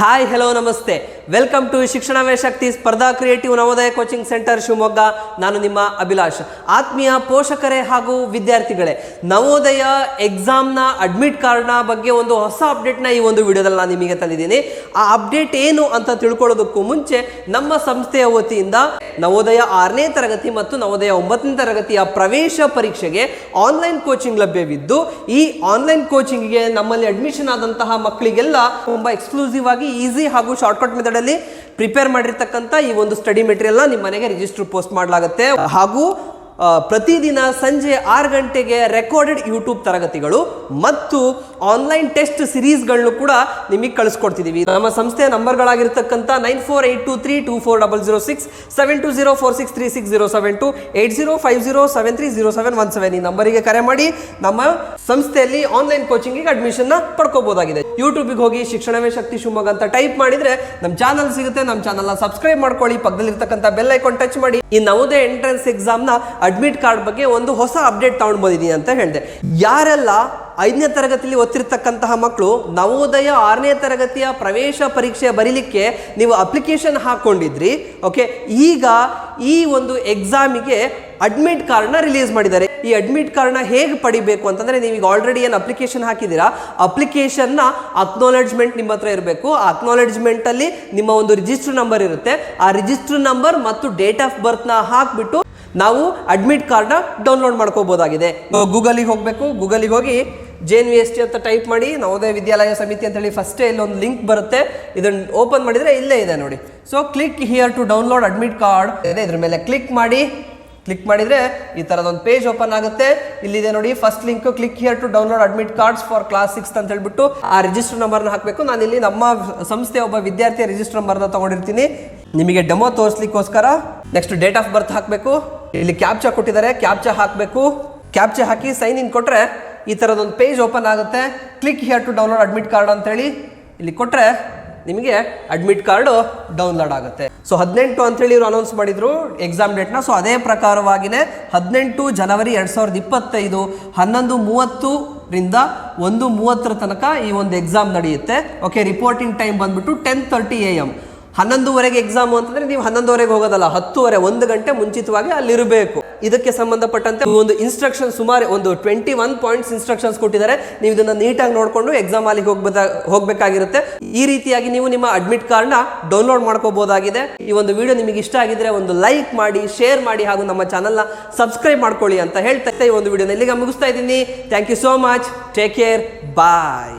Hi hello ನಮಸ್ತೆ. Welcome to ಶಿಕ್ಷಣವೇ Shakti Spardha creative Navodaya coaching centre Shivamogga. ನಾನು ನಿಮ್ಮ ಅಭಿಲಾಷ್. ಆತ್ಮೀಯ ಪೋಷಕರೇ ಹಾಗೂ ವಿದ್ಯಾರ್ಥಿಗಳೇ, ನವೋದಯ ಎಕ್ಸಾಮ್ನ ಅಡ್ಮಿಟ್ ಕಾರ್ಡ್ನ ಬಗ್ಗೆ ಒಂದು ಹೊಸ ಅಪ್ಡೇಟ್ನ ಈ ಒಂದು ವಿಡಿಯೋದಲ್ಲಿ ನಾನು ನಿಮಗೆ ತಂದಿದ್ದೀನಿ. ಆ ಅಪ್ಡೇಟ್ ಏನು ಅಂತ ತಿಳ್ಕೊಳ್ಳೋದಕ್ಕೂ ಮುಂಚೆ ನಮ್ಮ ಸಂಸ್ಥೆಯ ವತಿಯಿಂದ ನವೋದಯ ಆರನೇ ತರಗತಿ ಮತ್ತು ನವೋದಯ ಒಂಬತ್ತನೇ ತರಗತಿಯ ಪ್ರವೇಶ ಪರೀಕ್ಷೆಗೆ ಆನ್ಲೈನ್ ಕೋಚಿಂಗ್ ಲಭ್ಯವಿದ್ದು, ಈ ಆನ್ಲೈನ್ ಕೋಚಿಂಗ್ಗೆ ನಮ್ಮಲ್ಲಿ ಅಡ್ಮಿಷನ್ ಆದಂತಹ ಮಕ್ಕಳಿಗೆಲ್ಲ ತುಂಬ ಎಕ್ಸ್ಕ್ಲೂಸಿವ್ ಆಗಿ ಈಸಿ ಹಾಗೂ ಶಾರ್ಟ್ಕಟ್ ಮೆಥಡ್ ಅಲ್ಲಿ ಪ್ರಿಪೇರ್ ಮಾಡಿರ್ತಕ್ಕಂಥ ಈ ಒಂದು ಸ್ಟಡಿ ಮೆಟೀರಿಯಲ್ನ ನಿಮ್ಮ ಮನೆಗೆ ರಿಜಿಸ್ಟರ್ ಪೋಸ್ಟ್ ಮಾಡಲಾಗುತ್ತೆ. ಹಾಗೂ ಪ್ರತಿದಿನ ಸಂಜೆ ಆರು ಗಂಟೆಗೆ ರೆಕಾರ್ಡೆಡ್ ಯೂಟ್ಯೂಬ್ ತರಗತಿಗಳು ಮತ್ತು ಆನ್ಲೈನ್ ಟೆಸ್ಟ್ ಸಿರೀಸ್ಗಳನ್ನು ಕೂಡ ನಿಮಗೆ ಕಳಿಸ್ಕೊಡ್ತಿದ್ದೀವಿ ನಮ್ಮ ಸಂಸ್ಥೆಯ ನಂಬರ್ಗಳಾಗಿರ್ತಕ್ಕಂಥ nine four eight two three two four double zero six, seven two zero four six, three six zero seven two eight zero five zero seven three zero seven one seven ಈ ನಂಬರಿಗೆ ಕರೆ ಮಾಡಿ ನಮ್ಮ ಸಂಸ್ಥೆಯಲ್ಲಿ ಆನ್ಲೈನ್ ಕೋಚಿಂಗಿಗೆ ಅಡ್ಮಿಷನ್ನ ಪಡ್ಕೋಬಹುದಾಗಿದೆ ಯೂಟ್ಯೂಬಿಗೆ ಹೋಗಿ ಶಿಕ್ಷಣವೇ ಶಕ್ತಿ ಶಿವಮೊಗ್ಗ ಅಂತ type ಮಾಡಿದರೆ ನಮ್ಮ ಚಾನಲ್ ಸಿಗುತ್ತೆ ನಮ್ಮ ಚಾನಲ್ನ ಸಬ್ಸ್ಕ್ರೈಬ್ ಮಾಡ್ಕೊಳ್ಳಿ, ಪಕ್ಕದಲ್ಲಿರ್ತಕ್ಕಂಥ ಬೆಲ್ ಐಕಾನ್ ಟಚ್ ಮಾಡಿ. ಈ ನವೋದಯ ಎಂಟ್ರೆನ್ಸ್ ಎಕ್ಸಾಮ್ನ ಅಡ್ಮಿಟ್ ಕಾರ್ಡ್ ಬಗ್ಗೆ ಒಂದು ಹೊಸ ಅಪ್ಡೇಟ್ ತಗೊಂಡು ಬಂದಿದ್ದೀನಿ ಅಂತ ಹೇಳಿದೆ. ಯಾರೆಲ್ಲ ಐದನೇ ತರಗತಿಯಲ್ಲಿ ಓದ್ತಿರ್ತಕ್ಕಂತಹ ಮಕ್ಕಳು ನವೋದಯ ಆರನೇ ತರಗತಿಯ ಪ್ರವೇಶ ಪರೀಕ್ಷೆ ಬರೀಲಿಕ್ಕೆ ನೀವು ಅಪ್ಲಿಕೇಶನ್ ಹಾಕ್ಕೊಂಡಿದ್ರಿ ಓಕೆ? ಈಗ ಈ ಒಂದು ಎಕ್ಸಾಮಿಗೆ ಅಡ್ಮಿಟ್ ಕಾರ್ಡ್ನ ರಿಲೀಸ್ ಮಾಡಿದ್ದಾರೆ. ಈ ಅಡ್ಮಿಟ್ ಕಾರ್ಡ್ನ ಹೇಗೆ ಪಡಿಬೇಕು ಅಂತಂದರೆ ನೀವೀಗ ಆಲ್ರೆಡಿ ಏನು ಅಪ್ಲಿಕೇಶನ್ ಹಾಕಿದ್ದೀರಾ? ಅಪ್ಲಿಕೇಶನ್ನ ಅಕ್ನಾಲೆಡ್ಜ್ಮೆಂಟ್ ನಿಮ್ಮ ಹತ್ರ ಇರಬೇಕು. ಆ ಅಕ್ನಾಲೆಜ್ಮೆಂಟಲ್ಲಿ ನಿಮ್ಮ ಒಂದು ರಿಜಿಸ್ಟರ್ ನಂಬರ್ ಇರುತ್ತೆ. ಆ ರಿಜಿಸ್ಟರ್ ನಂಬರ್ ಮತ್ತು ಡೇಟ್ ಆಫ್ ಬರ್ತ್ನ ಹಾಕ್ಬಿಟ್ಟು ನಾವು ಅಡ್ಮಿಟ್ ಕಾರ್ಡ್ನ ಡೌನ್ಲೋಡ್ ಮಾಡ್ಕೋಬೋದಾಗಿದೆ. ಗೂಗಲಿಗೆ ಹೋಗಬೇಕು. ಗೂಗಲಿಗೆ ಹೋಗಿ J N V S T ಅಂತ ಟೈಪ್ ಮಾಡಿ, ನವೋದಯ ವಿದ್ಯಾಲಯ ಸಮಿತಿ ಅಂತ ಹೇಳಿ ಫಸ್ಟೇ ಇಲ್ಲೊಂದು ಲಿಂಕ್ ಬರುತ್ತೆ. ಇದನ್ನು ಓಪನ್ ಮಾಡಿದರೆ ಇಲ್ಲೇ ಇದೆ ನೋಡಿ. So click here to download admit card ಇದೆ. ಇದ್ರ ಮೇಲೆ ಕ್ಲಿಕ್ ಮಾಡಿ. ಕ್ಲಿಕ್ ಮಾಡಿದರೆ ಈ ಥರದೊಂದು ಪೇಜ್ ಓಪನ್ ಆಗುತ್ತೆ. ಇಲ್ಲಿದೆ ನೋಡಿ first link click here to download admit cards for class six ಅಂತ ಹೇಳ್ಬಿಟ್ಟು ಆ ರಿಜಿಸ್ಟರ್ ನಂಬರ್ನ ಹಾಕಬೇಕು. ನಾನು ಇಲ್ಲಿ ನಮ್ಮ ಸಂಸ್ಥೆಯ ಒಬ್ಬ ವಿದ್ಯಾರ್ಥಿಯ ರಿಜಿಸ್ಟರ್ ನಂಬರ್ನ ತಗೊಂಡಿರ್ತೀನಿ. ನಿಮಗೆ ಡೆಮೋ ತೋರಿಸ್ಲಿಕ್ಕೋಸ್ಕರ ನೆಕ್ಸ್ಟ್ ಡೇಟ್ ಆಫ್ ಬರ್ತ್ ಹಾಕಬೇಕು. ಇಲ್ಲಿ ಕ್ಯಾಪ್ಚಾ ಕೊಟ್ಟಿದ್ದಾರೆ. ಕ್ಯಾಪ್ಚಾ ಹಾಕಬೇಕು. ಕ್ಯಾಪ್ಚಾ ಹಾಕಿ ಸೈನ್ ಇನ್ ಕೊಟ್ಟರೆ ಈ ಥರದೊಂದು ಪೇಜ್ ಓಪನ್ ಆಗುತ್ತೆ. Click here to download admit card ಅಂತೇಳಿ ಇಲ್ಲಿ ಕೊಟ್ಟರೆ ನಿಮಗೆ ಅಡ್ಮಿಟ್ ಕಾರ್ಡು ಡೌನ್ಲೋಡ್ ಆಗುತ್ತೆ. ಸೊ ಹದಿನೆಂಟು ಅಂತೇಳಿ ಇವರು ಅನೌನ್ಸ್ ಮಾಡಿದ್ರು ಎಕ್ಸಾಮ್ ಡೇಟ್ನ ಸೊ ಅದೇ ಪ್ರಕಾರವಾಗಿನೇ ಹದಿನೆಂಟು ಜನವರಿ ಎರಡು ಸಾವಿರದ ಇಪ್ಪತ್ತೈದು ಹನ್ನೊಂದು ಮೂವತ್ತರಿಂದ ಒಂದು ಮೂವತ್ತರ ತನಕ ಈ ಒಂದು ಎಕ್ಸಾಮ್ ನಡೆಯುತ್ತೆ. ಓಕೆ ರಿಪೋರ್ಟಿಂಗ್ ಟೈಮ್ ಬಂದ್ಬಿಟ್ಟು ಟೆನ್ ತರ್ಟಿ ಎ ಎಂ ಹನ್ನೊಂದುವರೆಗೆ ಎಕ್ಸಾಮು ಅಂತಂದ್ರೆ ನೀವು ಹನ್ನೊಂದುವರೆಗೆ ಹೋಗೋದಲ್ಲ, ಹತ್ತುವರೆ, ಒಂದು ಗಂಟೆ ಮುಂಚಿತವಾಗಿ ಅಲ್ಲಿರಬೇಕು. ಇದಕ್ಕೆ ಸಂಬಂಧಪಟ್ಟಂತೆ ಒಂದು ಇನ್ಸ್ಟ್ರಕ್ಷನ್ ಸುಮಾರು ಒಂದು ಟ್ವೆಂಟಿ ಒನ್ ಪಾಯಿಂಟ್ಸ್ ಇನ್ಸ್ಟ್ರಕ್ಷನ್ಸ್ ಕೊಟ್ಟಿದ್ದಾರೆ. ನೀವು ಇದನ್ನ ನೀಟಾಗಿ ನೋಡಿಕೊಂಡು ಎಕ್ಸಾಮ್ ಅಲ್ಲಿ ಹೋಗಬೇಕಾಗಿರುತ್ತೆ. ಈ ರೀತಿಯಾಗಿ ನೀವು ನಿಮ್ಮ ಅಡ್ಮಿಟ್ ಕಾರ್ಡ್ನ ಡೌನ್ಲೋಡ್ ಮಾಡ್ಕೋಬಹುದಾಗಿದೆ ಈ ಒಂದು ವಿಡಿಯೋ ನಿಮಗೆ ಇಷ್ಟ ಆಗಿದ್ರೆ ಒಂದು ಲೈಕ್ ಮಾಡಿ ಶೇರ್ ಮಾಡಿ ಹಾಗೂ ನಮ್ಮ ಚಾನಲ್ನ ಸಬ್ಸ್ಕ್ರೈಬ್ ಮಾಡ್ಕೊಳ್ಳಿ ಅಂತ ಹೇಳ್ತಾ ಈ ಒಂದು ವಿಡಿಯೋನ ಇಲ್ಲಿಗೆ ಮುಗಿಸ್ತಾ ಇದ್ದೀನಿ. Thank you so much take care bye